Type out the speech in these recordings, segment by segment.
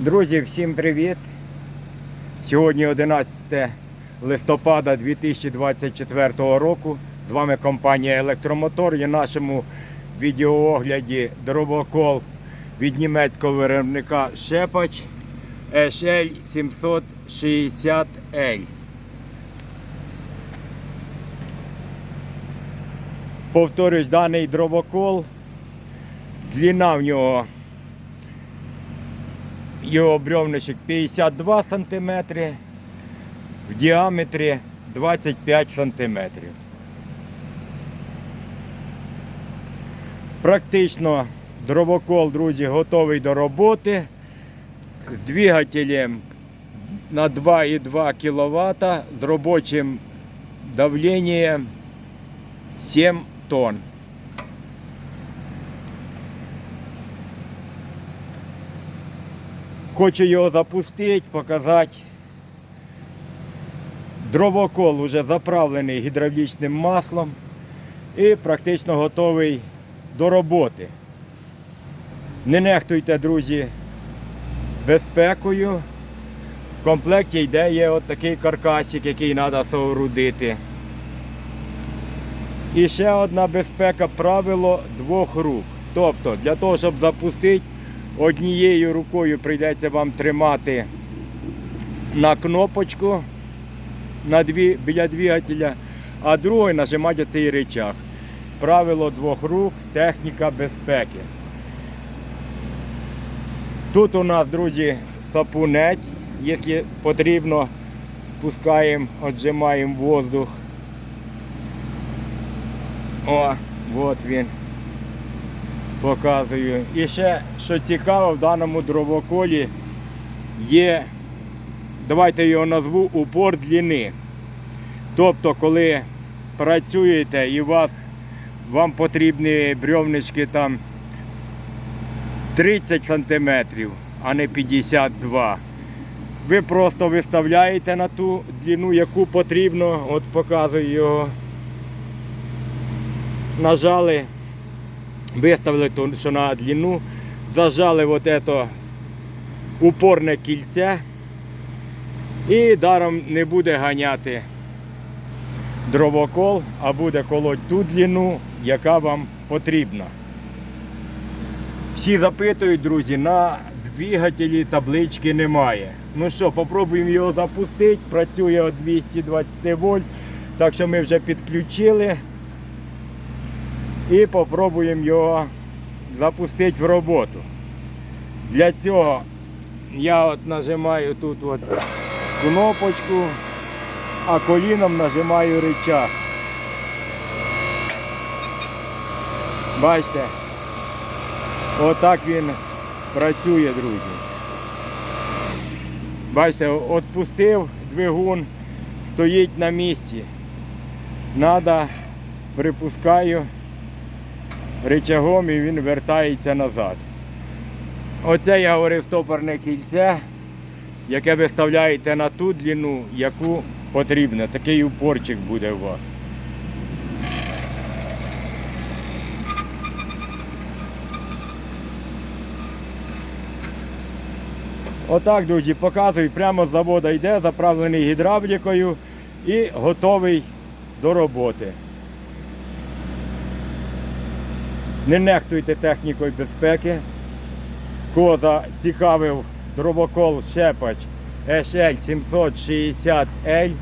Друзі, всім привіт! Сьогодні 11 листопада 2024 року. З вами компанія Електромотор і нашому відеоогляді дробокол від німецького виробника Шепач SL 760L. Повторюсь, даний дробокол. Длина в нього його бревничок 52 см, в діаметрі 25 см. Практично дробокол, друзі, готовий до роботи з двигателем на 2,2 кВт з робочим давленням 7 тонн. Хочу його запустити, показати. Дровокол вже заправлений гідравлічним маслом і практично готовий до роботи. Не нехтуйте, друзі, безпекою. В комплекті йде є от такий каркасик, який треба соорудити. І ще одна безпека правило двох рук. Тобто, для того, щоб запустити, однією рукою прийдеться вам тримати на кнопочку на дві, біля двигателя, а другою нажимати цей рычаг. Правило двох рук, техніка безпеки. Тут у нас, друзі, сапунець. Якщо потрібно, спускаємо, отжимаємо воздух. О, от він. Показую. І ще, що цікаво, в даному дровоколі є, давайте його назву упор длини. Тобто, коли працюєте і вас, вам потрібні брьовнички там 30 см, а не 52 ви просто виставляєте на ту длину, яку потрібно, от показую його. Нажали виставили то, що на длину, зажали вот это упорне кільце і даром не буде ганяти дровокол, а буде колоть ту длину, яка вам потрібна. Всі запитують, друзі, на двигателі таблички немає. Ну що, попробуємо його запустити. Працює от 220 вольт, так що ми вже підключили і попробуємо його запустити в роботу. Для цього я от нажимаю тут от кнопочку, а коліном нажимаю рычаг. Бачите, отак він працює, друзі. Бачите, відпустив двигун, стоїть на місці. Надо, припускаю рычагом і він вертається назад. Оце я говорив стопорне кільце, яке ви вставляєте на ту длину, яку потрібно. Такий упорчик буде у вас. Отак, друзі, показую, прямо з заводу йде, заправлений гідравлікою і готовий до роботи. Не нехтуйте технікою безпеки. Кого зацікавив дровокол Шепач SL 760L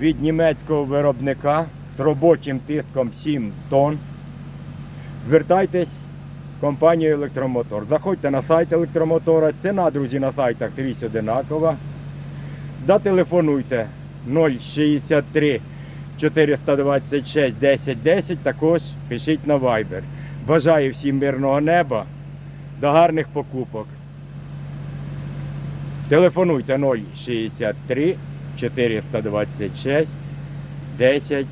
від німецького виробника з робочим тиском 7 тонн. Звертайтесь в компанію Електромотор. Заходьте на сайт електромотора. Ціна, друзі, на сайтах трісь одинакова. Да телефонуйте 063 426 10 10. Також пишіть на Viber. Бажаю всім мирного неба, до гарних покупок. Телефонуйте 063 426 10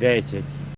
10.